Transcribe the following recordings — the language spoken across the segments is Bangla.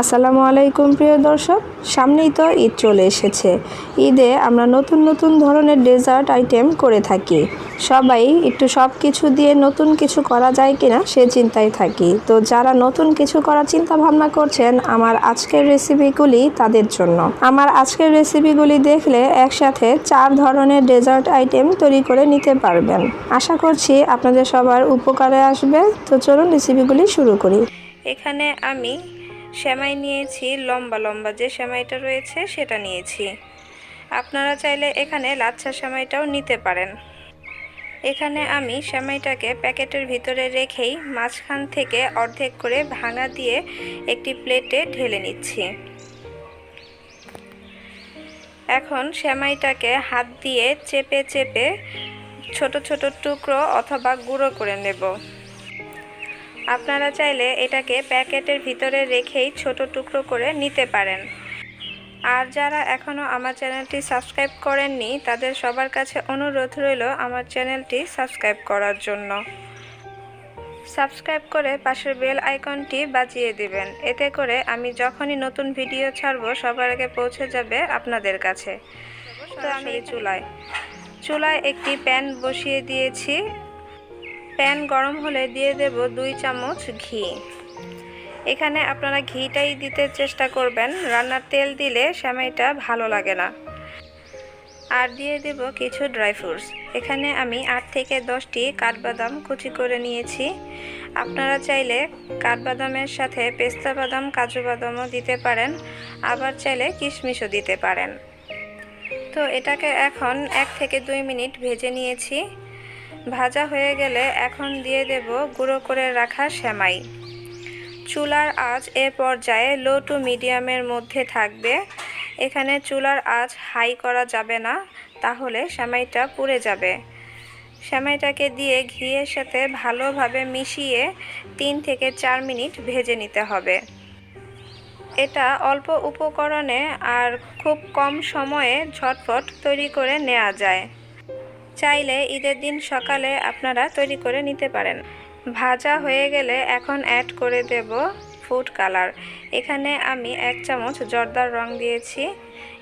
আসসালামু আলাইকুম, প্রিয় দর্শক। সামনেই তো ঈদ চলে এসেছে। ঈদে আমরা নতুন নতুন ধরনের ডেজার্ট আইটেম করে থাকি। সবাই একটু সব কিছু দিয়ে নতুন কিছু করা যায় কিনা সে চিন্তায় থাকি। তো যারা নতুন কিছু করার চিন্তা ভাবনা করছেন, আমার আজকের রেসিপিগুলি তাদের জন্য। আমার আজকের রেসিপিগুলি দেখলে একসাথে চার ধরনের ডেজার্ট আইটেম তৈরি করে নিতে পারবেন। আশা করছি আপনাদের সবার উপকারে আসবে। তো চলুন রেসিপিগুলি শুরু করি। এখানে আমি সেমাই নিয়েছি, লম্বা লম্বা যে সেমাইটা রয়েছে সেটা নিয়েছি। আপনারা চাইলে এখানে লাচ্ছা সেমাইটাও নিতে পারেন। এখানে আমি সেমাইটাকে প্যাকেটের ভিতরে রেখেই মাঝখান থেকে অর্ধেক করে ভাঙা দিয়ে একটি প্লেটে ঢেলে নিচ্ছি। এখন সেমাইটাকে হাত দিয়ে চেপে চেপে ছোট ছোট টুকরো অথবা গুঁড়ো করে নেব। আপনারা চাইলে এটাকে প্যাকেটের ভিতরে রেখেই ছোট টুকরো করে নিতে পারেন। আর যারা এখনও আমার চ্যানেলটি সাবস্ক্রাইব করেননি তাদের সবার কাছে অনুরোধ রইল আমার চ্যানেলটি সাবস্ক্রাইব করার জন্য। সাবস্ক্রাইব করে পাশের বেল আইকনটি বাজিয়ে দিবেন। এতে করে আমি যখনই নতুন ভিডিও ছাড়বো সবার আগে পৌঁছে যাবে আপনাদের কাছে। তো আমি চুলায় চুলায় একটি প্যান বসিয়ে দিয়েছি। প্যান গরম হলে দিয়ে দেব দুই চামচ ঘি। এখানে আপনারা ঘিটাই দিতে চেষ্টা করবেন। রান্নার তেল দিলে সেমাইটা ভালো লাগে না। আর দিয়ে দেব কিছু ড্রাই ফ্রুটস। এখানে আমি আট থেকে দশটি কাঠবাদাম কুচি করে নিয়েছি। আপনারা চাইলে কাঠবাদামের সাথে পেস্তা বাদাম, কাজু বাদামও দিতে পারেন। আবার চাইলে কিশমিশও দিতে পারেন। তো এটাকে এখন এক থেকে দুই মিনিট ভেজে নিয়েছি। ভাজা হয়ে গেলে এখন দিয়ে দেব গুঁড়ো করে রাখা সেমাই। চুলার আঁচ এ পর্যায়ে লো টু মিডিয়ামের মধ্যে থাকবে। এখানে চুলার আঁচ হাই করা যাবে না, তাহলে সেমাইটা পুড়ে যাবে। সেমাইটাকে দিয়ে ঘিয়ের সাথে ভালোভাবে মিশিয়ে তিন থেকে চার মিনিট ভেজে নিতে হবে। এটা অল্প উপকরণে আর খুব কম সময়ে ঝটপট তৈরি করে নেওয়া যায়। চাইলে ঈদের দিন সকালে আপনারা তৈরি করে নিতে পারেন। ভাজা হয়ে গেলে এখন অ্যাড করে দেব ফুড কালার এখানে আমি এক চামচ জর্দার রং দিয়েছি।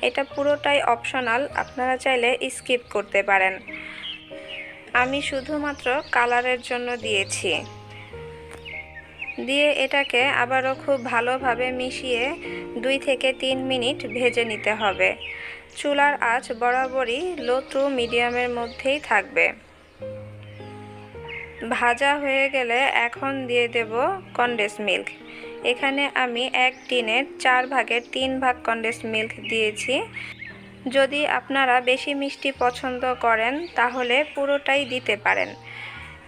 এটা পুরোটাই অপশনাল আপনারা চাইলে স্কিপ করতে পারেন। আমি শুধুমাত্র কালারের জন্য দিয়েছি। দিয়ে এটাকে আবারও খুব ভালোভাবে মিশিয়ে দুই থেকে তিন মিনিট ভেজে নিতে হবে। চুলার আঁচ বরাবরই লো টু মিডিয়ামের মধ্যেই থাকবে। ভাজা হয়ে গেলে এখন দিয়ে দেব কন্ডেন্স মিল্ক। এখানে আমি এক টিনের চার ভাগের তিন ভাগ কন্ডেন্স মিল্ক দিয়েছি। যদি আপনারা বেশি মিষ্টি পছন্দ করেন, তাহলে পুরোটাই দিতে পারেন।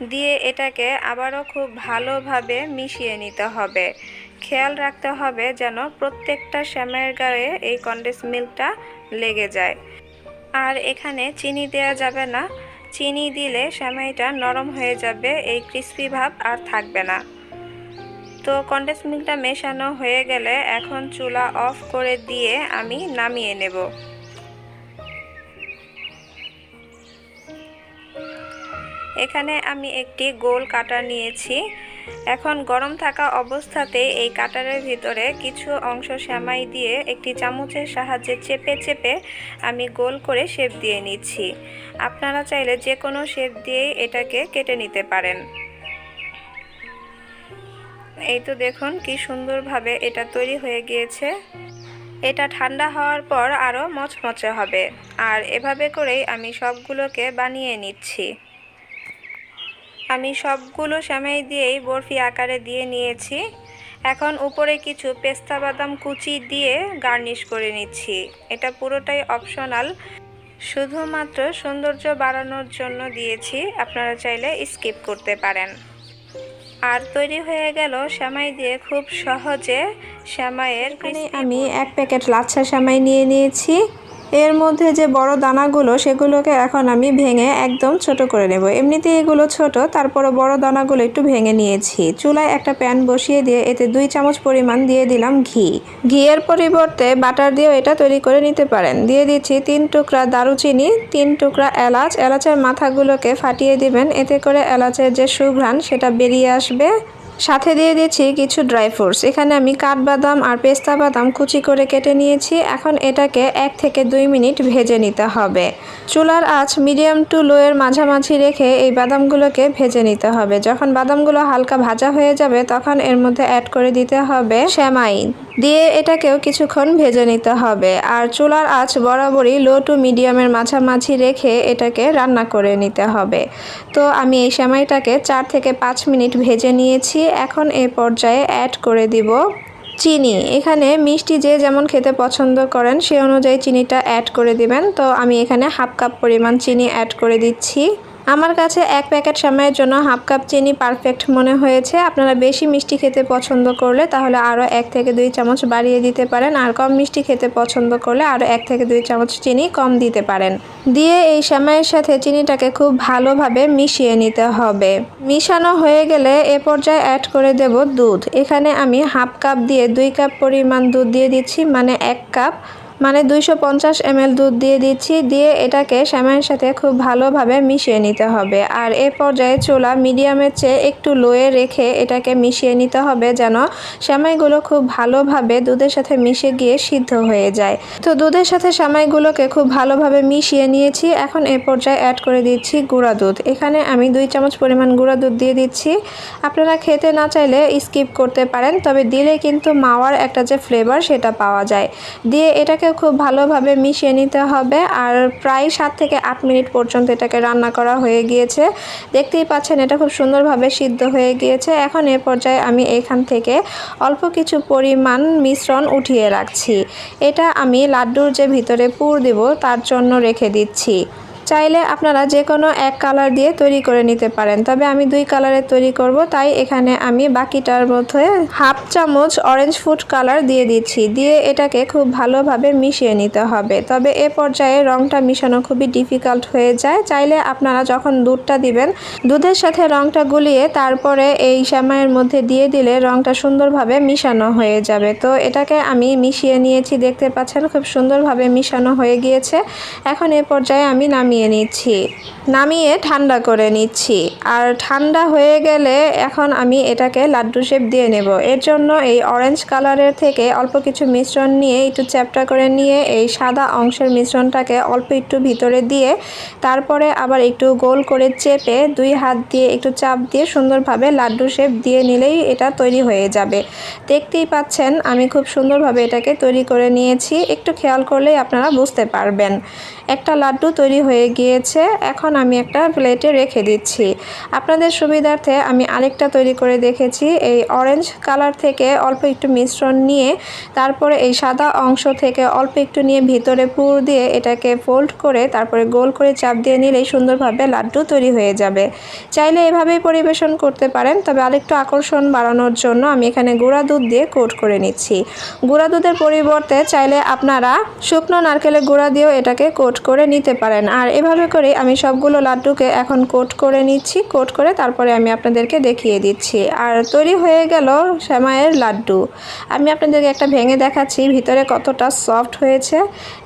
দিয়ে এটাকে আবারও খুব ভালোভাবে মিশিয়ে নিতে হবে। খেয়াল রাখতে হবে যেন প্রত্যেকটা শ্যামের গায়ে এই কন্ডেন্স মিল্কটা লেগে যায়। আর এখানে চিনি দেওয়া যাবে না। চিনি দিলে শ্যামাইটা নরম হয়ে যাবে, এই ক্রিস্পি ভাব আর থাকবে না। তো কন্ডেন্স মিল্কটা মেশানো হয়ে গেলে এখন চুলা অফ করে দিয়ে আমি নামিয়ে নেব। এখানে আমি একটি গোল কাটা নিয়েছি। এখন গরম থাকা অবস্থাতে এই কাটারের ভিতরে কিছু অংশ সেমাই দিয়ে একটি চামচের সাহায্যে চেপে চেপে আমি গোল করে শেপ দিয়ে নিচ্ছি। আপনারা চাইলে যে কোনো শেপ দিয়েই এটাকে কেটে নিতে পারেন। এই তো দেখুন কি সুন্দরভাবে এটা তৈরি হয়ে গিয়েছে। এটা ঠান্ডা হওয়ার পর আরও মচমচে হবে। আর এভাবে করেই আমি সবগুলোকে বানিয়ে নিচ্ছি। আমি সবগুলো সেমাই দিয়েই বরফি আকারে দিয়ে নিয়েছি। এখন উপরে কিছু পেস্তা বাদাম কুচি দিয়ে গার্নিশ করে নিচ্ছি। এটা পুরোটাই অপশনাল। শুধুমাত্র সৌন্দর্য বাড়ানোর জন্য দিয়েছি। আপনারা চাইলে স্কিপ করতে পারেন। আর তৈরি হয়ে গেল সেমাই দিয়ে খুব সহজে সেমাইয়ের আমি এক প্যাকেট লাচ্ছা সেমাই নিয়ে নিয়েছি। এর মধ্যে যে বড় দানাগুলো, সেগুলোকে এখন আমি ভেঙে একদম ছোট করে নেব। এমনিতে এগুলো ছোট তারপরে বড় দানাগুলো একটু ভেঙে নিয়েছি। চুলায় একটা প্যান বসিয়ে দিয়ে এতে দুই চামচ পরিমাণ দিয়ে দিলাম ঘি। ঘিয়ের পরিবর্তে বাটার দিয়েও এটা তৈরি করে নিতে পারেন। দিয়ে দিচ্ছি তিন টুকরা দারুচিনি, তিন টুকরা এলাচ। এলাচের মাথাগুলোকে ফাটিয়ে দিবেন। এতে করে এলাচের যে সুঘ্রাণ, সেটা বেরিয়ে আসবে। সাথে দিয়ে দিচ্ছি কিছু ড্রাই ফ্রুটস। এখানে আমি কাঠবাদাম আর পেস্তা বাদাম কুচি করে কেটে নিয়েছি। এখন এটাকে এক থেকে দুই মিনিট ভেজে নিতে হবে। চুলার আঁচ মিডিয়াম টু লোয়ের মাঝামাঝি রেখে এই বাদামগুলোকে ভেজে নিতে হবে। যখন বাদামগুলো হালকা ভাজা হয়ে যাবে, তখন এর মধ্যে অ্যাড করে দিতে হবে শ্যামাই। দিয়ে এটাকেও কিছুক্ষণ ভেজে নিতে হবে। আর চুলার আঁচ বরাবরই লো টু মিডিয়ামের মাঝামাঝি রেখে এটাকে রান্না করে নিতে হবে। তো আমি এই সেমাইটাকে চার থেকে পাঁচ মিনিট ভেজে নিয়েছি। এখন এ পর্যায়ে অ্যাড করে দিব চিনি। এখানে মিষ্টি যে যেমন খেতে পছন্দ করেন, সে অনুযায়ী চিনিটা অ্যাড করে দিবেন। তো আমি এখানে হাফ কাপ পরিমাণ চিনি অ্যাড করে দিচ্ছি। আমার কাছে এক প্যাকেট সেমাইয়ের জন্য হাফ কাপ চিনি পারফেক্ট মনে হয়েছে। আপনারা বেশি মিষ্টি খেতে পছন্দ করলে তাহলে আরও এক থেকে দুই চামচ বাড়িয়ে দিতে পারেন। আর কম মিষ্টি খেতে পছন্দ করলে আরও এক থেকে দুই চামচ চিনি কম দিতে পারেন। দিয়ে এই সেমাইয়ের সাথে চিনিটাকে খুব ভালোভাবে মিশিয়ে নিতে হবে। মিশানো হয়ে গেলে এ পর্যায়ে অ্যাড করে দেব দুধ। এখানে আমি হাফ কাপ দিয়ে দুই কাপ পরিমাণ দুধ দিয়ে দিচ্ছি মানে এক কাপ মানে দুইশো পঞ্চাশ এমএল দুধ দিয়ে দিচ্ছি, দিয়ে এটাকে শ্যামাইয়ের সাথে খুব ভালোভাবে মিশিয়ে নিতে হবে। আর এ পর্যায়ে চুলা মিডিয়ামের চেয়ে একটু লোয়ে রেখে এটাকে মিশিয়ে নিতে হবে যেন শ্যামাইগুলো খুব ভালোভাবে দুধের সাথে মিশে গিয়ে সিদ্ধ হয়ে যায়। তো দুধের সাথে শ্যামাইগুলোকে খুব ভালোভাবে মিশিয়ে নিয়েছি। এখন এ পর্যায়ে অ্যাড করে দিচ্ছি গুঁড়া দুধ। এখানে আমি দুই চামচ পরিমাণ গুঁড়া দুধ দিয়ে দিচ্ছি। আপনারা খেতে না চাইলে স্কিপ করতে পারেন, তবে দিলে কিন্তু মাওয়ার একটা যে ফ্লেভার সেটা পাওয়া যায়। দিয়ে এটাকে খুব ভালোভাবে মিশিয়ে নিতে হবে। আর প্রায় সাত থেকে আট মিনিট পর্যন্ত এটাকে রান্না করা হয়ে গিয়েছে। দেখতেই পাচ্ছেন, এটা খুব সুন্দরভাবে সিদ্ধ হয়ে গিয়েছে। এখন এ পর্যায়ে আমি এখান থেকে অল্প কিছু পরিমাণ মিশ্রণ উঠিয়ে রাখছি। এটা আমি লাড্ডুর যে ভিতরে পুর দিব, তার জন্য রেখে দিচ্ছি। চাইলে আপনারা যে কোনো এক কালার দিয়ে তৈরি করে নিতে পারেন। তবে আমি দুই কালারের তৈরি করব, তাই এখানে আমি বাকিটার মধ্যে হাফ চামচ অরেঞ্জ ফুড কালার দিয়ে দিচ্ছি। দিয়ে এটাকে খুব ভালোভাবে মিশিয়ে নিতে হবে। তবে এ পর্যায়ে রংটা মিশানো খুবই ডিফিকাল্ট হয়ে যায়। চাইলে আপনারা যখন দুধটা দিবেন, দুধের সাথে রংটা গুলিয়ে তারপরে এই শ্যামাইয়ের মধ্যে দিয়ে দিলে রংটা সুন্দরভাবে মিশানো হয়ে যাবে। তো এটাকে আমি মিশিয়ে নিয়েছি, দেখতে পাচ্ছেন? খুব সুন্দরভাবে মিশানো হয়ে গিয়েছে। এখন এ পর্যায়ে আমি নামিয়ে নামিয়ে নিচ্ছি। নামিয়ে ঠান্ডা করে নিচ্ছি। আর ঠান্ডা হয়ে গেলে এখন আমি এটাকে লাড্ডু শেপ দিয়ে নেব। এর জন্য এই অরেঞ্জ কালারের থেকে অল্প কিছু মিশ্রণ নিয়ে একটু চ্যাপটা করে নিয়ে এই সাদা অংশের মিশ্রণটাকে অল্প একটু ভিতরে দিয়ে তারপরে আবার একটু গোল করে চেপে দুই হাত দিয়ে একটু চাপ দিয়ে সুন্দরভাবে লাড্ডু শেপ দিয়ে নিলেই এটা তৈরি হয়ে যাবে। দেখতেই পাচ্ছেন, আমি খুব সুন্দরভাবে এটাকে তৈরি করে নিয়েছি। একটু খেয়াল করলেই আপনারা বুঝতে পারবেন। একটা লাড্ডু তৈরি হয়ে গিয়েছে। এখন আমি একটা প্লেটে রেখে দিচ্ছি। আপনাদের সুবিধার্থে আমি আরেকটা তৈরি করে দেখেছি। এই অরেঞ্জ কালার থেকে অল্প একটু মিশ্রণ নিয়ে, তারপরে এই সাদা অংশ থেকে অল্প একটু নিয়ে ভিতরে পুর দিয়ে এটাকে ফোল্ড করে, তারপরে গোল করে চাপ দিয়ে নিলেই সুন্দরভাবে লাড্ডু তৈরি হয়ে যাবে। চাইলে এভাবেই পরিবেশন করতে পারেন, তবে আরেকটু আকর্ষণ বাড়ানোর জন্য আমি এখানে গুঁড়া দুধ দিয়ে কোট করে নিচ্ছি। গুঁড়া দুধের পরিবর্তে চাইলে আপনারা শুকনো নারকেলের গুঁড়া দিয়েও এটাকে কোট করে নিতে পারেন। আর এভাবে করে আমি সবগুলো লাড্ডুকে এখন কোট করে নিচ্ছি কোট করে তারপরে আমি আপনাদেরকে দেখিয়ে দিচ্ছি। আর তৈরি হয়ে গেল শ্যামাইয়ের লাড্ডু। আমি আপনাদেরকে একটা ভেঙে দেখাচ্ছি ভিতরে কতটা সফট হয়েছে।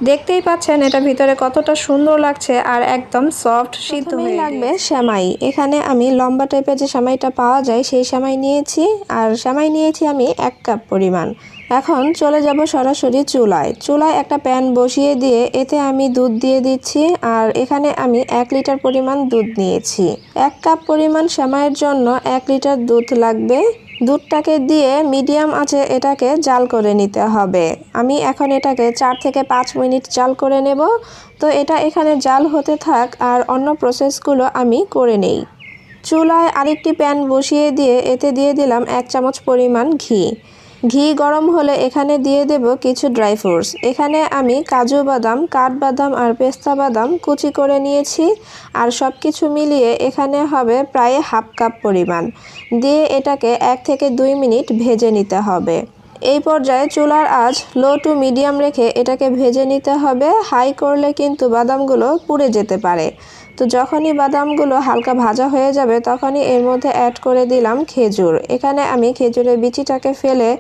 দেখতেই পাচ্ছেন এটা ভিতরে কতটা সুন্দর লাগছে আর একদম সফট সিদ্ধ হয়ে লাগবে শ্যামাই। এখানে আমি লম্বা টাইপের যে শ্যামাইটা পাওয়া যায় সেই শ্যামাই নিয়েছি। আর শ্যামাই নিয়েছি আমি এক কাপ পরিমাণ। এখন চলে যাব সরাসরি চুলায়। চুলায় একটা প্যান বসিয়ে দিয়ে এতে আমি দুধ দিয়ে দিচ্ছি আর এখানে আমি এক লিটার পরিমাণ দুধ নিয়েছি। এক কাপ পরিমাণ সেমাইয়ের জন্য এক লিটার দুধ লাগবে। দুধটাকে দিয়ে মিডিয়াম আছে এটাকে জাল করে নিতে হবে। আমি এখন এটাকে চার থেকে পাঁচ মিনিট জাল করে নেব। তো এটা এখানে জাল হতে থাক আর অন্য প্রসেসগুলো আমি করে নেই। চুলায় আরেকটি প্যান বসিয়ে দিয়ে এতে দিয়ে দিলাম এক চামচ পরিমাণ ঘি। ঘি গরম হলে এখানে দিয়ে দেব কিছু ড্রাই ফ্রুটস। এখানে আমি কাজু বাদাম কাঠবাদাম আর পেস্তা বাদাম কুচি করে নিয়েছি আর সব কিছু মিলিয়ে এখানে হবে প্রায় হাফ কাপ পরিমাণ। দিয়ে এটাকে এক থেকে দুই মিনিট ভেজে নিতে হবে। এই পর্যায়ে চুলার আঁচ লো টু মিডিয়াম রেখে এটাকে ভেজে নিতে হবে। হাই করলে কিন্তু বাদামগুলো পুড়ে যেতে পারে। তো যখনই বাদামগুলো হালকা ভাজা হয়ে যাবে, তখনই এর মধ্যে অ্যাড করে দিলাম খেজুর। এখানে আমি খেজুরের বিচিটাকে ফেলে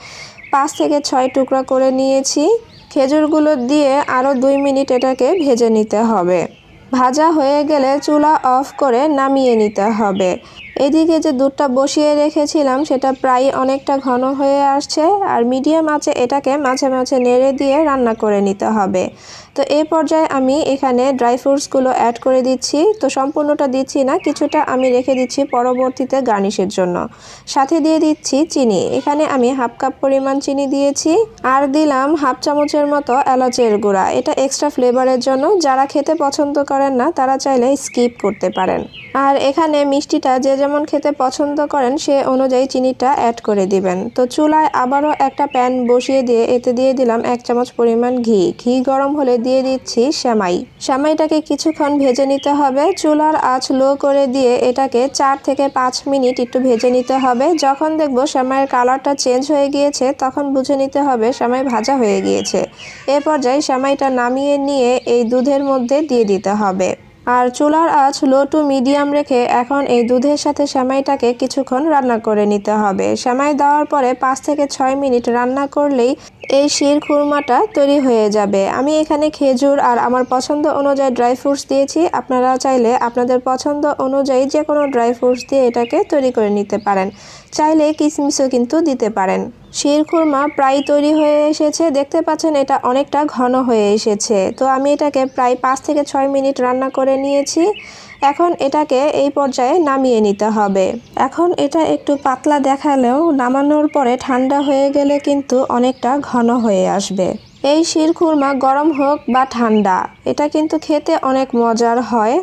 পাঁচ থেকে ছয় টুকরা করে নিয়েছি। খেজুরগুলো দিয়ে আরও দুই মিনিট এটাকে ভেজে নিতে হবে। ভাজা হয়ে গেলে চুলা অফ করে নামিয়ে নিতে হবে। এদিকে যে দুধটা বসিয়ে রেখেছিলাম, সেটা প্রায় অনেকটা ঘন হয়ে আসছে, আর মিডিয়াম আছে এটাকে মাঝে মাঝে নেড়ে দিয়ে রান্না করে নিতে হবে। তো এই পর্যায়ে আমি এখানে ড্রাই ফ্রুটসগুলো অ্যাড করে দিচ্ছি। তো সম্পূর্ণটা দিচ্ছি না, কিছুটা আমি রেখে দিচ্ছি পরবর্তীতে গার্নিশের জন্য। সাথে দিয়ে দিচ্ছি চিনি। এখানে আমি হাফ কাপ পরিমাণ চিনি দিয়েছি। আর দিলাম হাফ চামচের মতো এলাচের গুঁড়া। এটা এক্সট্রা ফ্লেভারের জন্য। যারা খেতে পছন্দ করেন না, তারা চাইলে স্কিপ করতে পারেন। আর এখানে মিষ্টিটা যে যেমন খেতে পছন্দ করেন, সে অনুযায়ী চিনিটা অ্যাড করে দিবেন। তো চুলায় আবারও একটা প্যান বসিয়ে দিয়ে এতে দিয়ে দিলাম এক চামচ পরিমাণ ঘি। ঘি গরম হলে দিয়ে দিচ্ছি সেমাই। সেমাইটাকে কিছুক্ষণ ভেজে নিতে হবে। চুলার আঁচ লো করে দিয়ে এটাকে চার থেকে পাঁচ মিনিট একটু ভেজে নিতে হবে। যখন দেখব সেমাইয়ের কালারটা চেঞ্জ হয়ে গিয়েছে, তখন বুঝে নিতে হবে সেমাই ভাজা হয়ে গিয়েছে। এ পর্যায়ে সেমাইটা নামিয়ে নিয়ে এই দুধের মধ্যে দিয়ে দিতে হবে। আর চুলার আঁচ লো টু মিডিয়াম রেখে এখন এই দুধের সাথে সেমাইটাকে কিছুক্ষণ রান্না করে নিতে হবে। সেমাই দেওয়ার পরে পাঁচ থেকে ছয় মিনিট রান্না করলেই এই শির খুরমাটা তৈরি হয়ে যাবে। আমি এখানে খেজুর আর আমার পছন্দ অনুযায়ী ড্রাই ফ্রুটস দিয়েছি। আপনারা চাইলে আপনাদের পছন্দ অনুযায়ী যে কোনো ড্রাই ফ্রুটস দিয়ে এটাকে তৈরি করে নিতে পারেন। চাইলে কিশমিশও কিন্তু দিতে পারেন। শির খুরমা প্রায় তৈরি হয়ে এসেছে, দেখতে পাচ্ছেন এটা অনেকটা ঘন হয়ে এসেছে। তো আমি এটাকে প্রায় পাঁচ থেকে ছয় মিনিট রান্না করে নিয়েছি। এখন এটাকে এই পর্যায়ে নামিয়ে নিতে হবে। এখন এটা একটু পাতলা দেখালেও নামানোর পরে ঠান্ডা হয়ে গেলে কিন্তু অনেকটা ঘন হয়ে আসবে। এই শির খুরমা গরম হোক বা ঠান্ডা, এটা কিন্তু খেতে অনেক মজার হয়।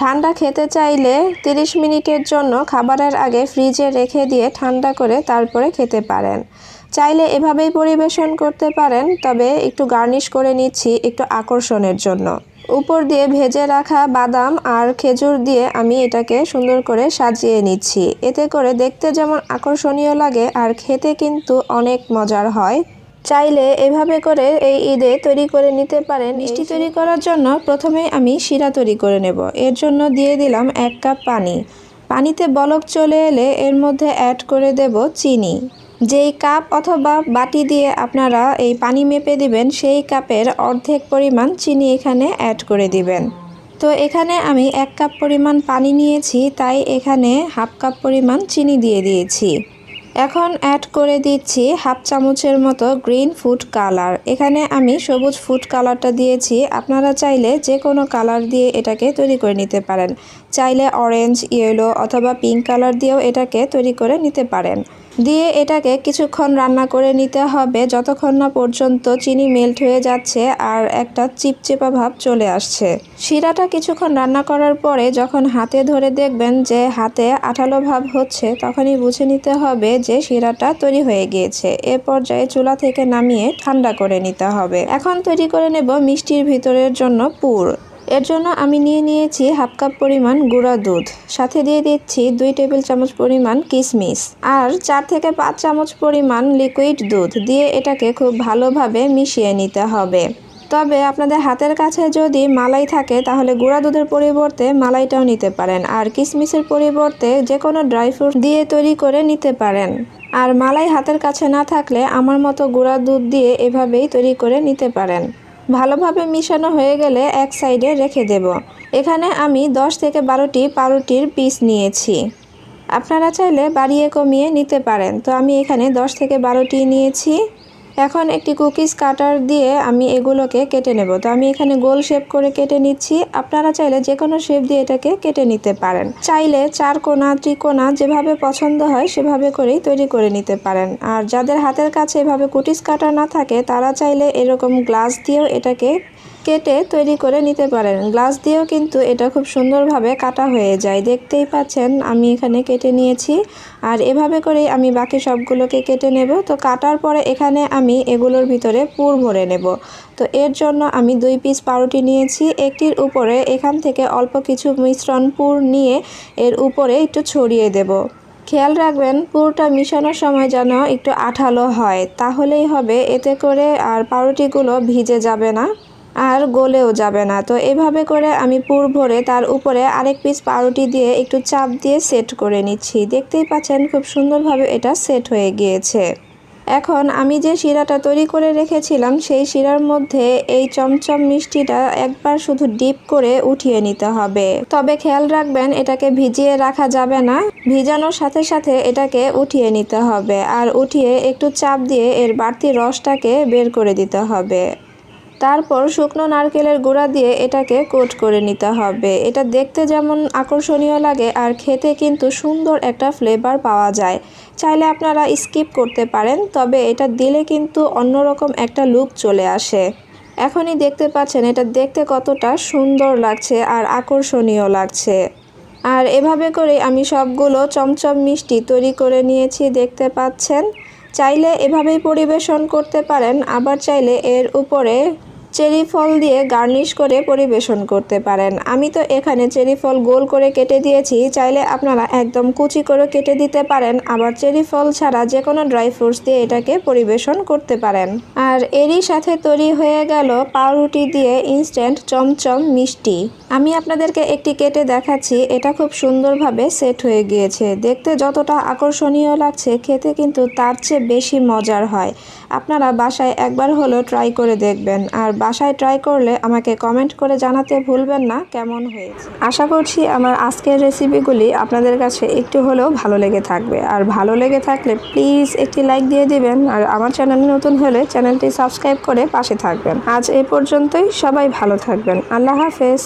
ঠান্ডা খেতে চাইলে 30 মিনিটের জন্য খাবারের আগে ফ্রিজে রেখে দিয়ে ঠান্ডা করে তারপরে খেতে পারেন। চাইলে এভাবেই পরিবেশন করতে পারেন, তবে একটু গার্নিশ করে নিচ্ছি একটু আকর্ষণের জন্য। উপর দিয়ে ভেজে রাখা বাদাম আর খেজুর দিয়ে আমি এটাকে সুন্দর করে সাজিয়ে নিচ্ছি। এতে করে দেখতে যেমন আকর্ষণীয় লাগে আর খেতে কিন্তু অনেক মজার হয়। চাইলে এভাবে করে এই ঈদে তৈরি করে নিতে পারেন। মিষ্টি তৈরি করার জন্য প্রথমে আমি শিরা তৈরি করে নেব। এর জন্য দিয়ে দিলাম এক কাপ পানি। পানিতে বলক চলে এলে এর মধ্যে অ্যাড করে দেব চিনি। যেই কাপ অথবা বাটি দিয়ে আপনারা এই পানি মেপে দিবেন সেই কাপের অর্ধেক পরিমাণ চিনি এখানে অ্যাড করে দিবেন। তো এখানে আমি এক কাপ পরিমাণ পানি নিয়েছি তাই এখানে হাফ কাপ পরিমাণ চিনি দিয়ে দিয়েছি। এখন অ্যাড করে দিচ্ছি হাফ চামচের মতো গ্রিন ফুড কালার এখানে আমি সবুজ ফুড কালারটা দিয়েছি। আপনারা চাইলে যে কোনো কালার দিয়ে এটাকে তৈরি করে নিতে পারেন। চাইলে অরেঞ্জ ইয়েলো অথবা পিঙ্ক কালার দিয়েও এটাকে তৈরি করে নিতে পারেন। দিয়ে এটাকে কিছুক্ষণ রান্না করে নিতে হবে। যতক্ষণ না পর্যন্ত চিনি মেল্ট হয়ে যাচ্ছে আর একটা চিপচিপা ভাব চলে আসছে। শিরাটা কিছুক্ষণ রান্না করার পরে যখন হাতে ধরে দেখবেন যে হাতে আঠালো ভাব হচ্ছে, তখনই বুঝে নিতে হবে যে শিরাটা তৈরি হয়ে গিয়েছে। এ পর্যায়ে চুলা থেকে নামিয়ে ঠান্ডা করে নিতে হবে। এখন তৈরি করে নেব মিষ্টির ভিতরের জন্য পুর। এর জন্য আমি নিয়ে নিয়েছি হাফ কাপ পরিমাণ গুঁড়া দুধ। সাথে দিয়ে দিচ্ছি দুই টেবিল চামচ পরিমাণ কিশমিশ আর চার থেকে পাঁচ চামচ পরিমাণ লিকুইড দুধ দিয়ে এটাকে খুব ভালোভাবে মিশিয়ে নিতে হবে। তবে আপনাদের হাতের কাছে যদি মালাই থাকে, তাহলে গুঁড়া দুধের পরিবর্তে মালাইটাও নিতে পারেন আর কিশমিশের পরিবর্তে যে কোনো ড্রাই ফ্রুট দিয়ে তৈরি করে নিতে পারেন। আর মালাই হাতের কাছে না থাকলে আমার মতো গুঁড়া দুধ দিয়ে এভাবেই তৈরি করে নিতে পারেন। ভালোভাবে মিশানো হয়ে গেলে এক সাইডে রেখে দেব। এখানে আমি 10 থেকে বারোটি পাউরুটির পিস নিয়েছি। আপনারা চাইলে বাড়িয়ে কমিয়ে নিতে পারেন। তো আমি এখানে 10 থেকে বারোটি নিয়েছি। এখন একটি কুকিজ কাটার দিয়ে আমি এগুলোকে কেটে নেব। তো আমি এখানে গোল শেপ করে কেটে নিচ্ছি। আপনারা চাইলে যে কোনো শেপ দিয়ে এটাকে কেটে নিতে পারেন। চাইলে চার কোনা, ত্রিকোনা যেভাবে পছন্দ হয় সেভাবে করেই তৈরি করে নিতে পারেন। আর যাদের হাতের কাছে এভাবে কুকিজ কাটার না থাকে, তারা চাইলে এরকম গ্লাস দিয়েও এটাকে কেটে তৈরি করে নিতে পারেন। গ্লাস দিয়েও কিন্তু এটা খুব সুন্দরভাবে কাটা হয়ে যায়। দেখতেই পাচ্ছেন, আমি এখানে কেটে নিয়েছি। আর এভাবে করেই আমি বাকি সবগুলোকে কেটে নেব। তো কাটার পরে এখানে আমি এগুলোর ভিতরে পুর ভরে নেব। তো এর জন্য আমি দুই পিস পাউরুটি নিয়েছি। একটির উপরে এখান থেকে অল্প কিছু মিশ্রণ পুর নিয়ে এর উপরে একটু ছড়িয়ে দেব। খেয়াল রাখবেন, পুরটা মিশানোর সময় যেন একটু আঠালো হয়। তাহলেই হবে, এতে করে আর পাউরুটিগুলো ভিজে যাবে না। আর গলেও যাবে না। তো এভাবে করে আমি পুর ভরে তার উপরে আরেক পিস পাউরুটি দিয়ে একটু চাপ দিয়ে সেট করে নিচ্ছি। দেখতেই পাচ্ছেন খুব সুন্দরভাবে এটা সেট হয়ে গিয়েছে। এখন আমি যে শিরাটা তৈরি করে রেখেছিলাম, সেই শিরার মধ্যে এই চমচম মিষ্টিটা একবার শুধু ডিপ করে উঠিয়ে নিতে হবে। তবে খেয়াল রাখবেন, এটাকে ভিজিয়ে রাখা যাবে না। ভিজানোর সাথে সাথে এটাকে উঠিয়ে নিতে হবে। আর উঠিয়ে একটু চাপ দিয়ে এর বাড়তি রসটাকে বের করে দিতে হবে। তারপর শুকনো নারকেলের গুঁড়া দিয়ে এটাকে কোট করে নিতে হবে। এটা দেখতে যেমন আকর্ষণীয় লাগে আর খেতে কিন্তু সুন্দর একটা ফ্লেভার পাওয়া যায়। চাইলে আপনারা স্কিপ করতে পারেন, তবে এটা দিলে কিন্তু অন্যরকম একটা লুক চলে আসে। এখনই দেখতে পাচ্ছেন, এটা দেখতে কতটা সুন্দর লাগছে আর আকর্ষণীয় লাগছে। আর এভাবে করে আমি সবগুলো চমচম মিষ্টি তৈরি করে নিয়েছি, দেখতে পাচ্ছেন। চাইলে এভাবেই পরিবেশন করতে পারেন, আবার চাইলে এর উপরে চেরি ফল দিয়ে গার্নিশ করে পরিবেশন করতে পারেন। আমি তো এখানে চেরি ফল গোল করে কেটে দিয়েছি, চাইলে আপনারা একদম কুচি করে কেটে দিতে পারেন, আবার চেরি ফল ছাড়া যে কোনো ড্রাই ফ্রুটস দিয়ে এটাকে পরিবেশন করতে পারেন। আর এরই সাথে তৈরি হয়ে গেল পাউরুটি দিয়ে ইনস্ট্যান্ট চমচম মিষ্টি। আমি আপনাদেরকে একটি কেটে দেখাচ্ছি, এটা খুব সুন্দরভাবে সেট হয়ে গিয়েছে। দেখতে যতটা আকর্ষণীয় লাগছে, খেতে কিন্তু তার চেয়ে বেশি মজার হয়। আপনারা বাসায় একবার হলো ট্রাই করে দেখবেন। আর বাসায় ট্রাই করলে আমাকে কমেন্ট করে জানাতে ভুলবেন না, কেমন হয়েছে? আশা করছি আমার আজকের রেসিপিগুলি আপনাদের কাছে একটু হলেও ভালো লেগে থাকবে। আর ভালো লেগে থাকলে প্লিজ একটি লাইক দিয়ে দিবেন, আর আমার চ্যানেল নতুন হলে চ্যানেলটি সাবস্ক্রাইব করে পাশে থাকবেন। আজ এ পর্যন্তই, সবাই ভালো থাকবেন। আল্লাহ হাফেজ।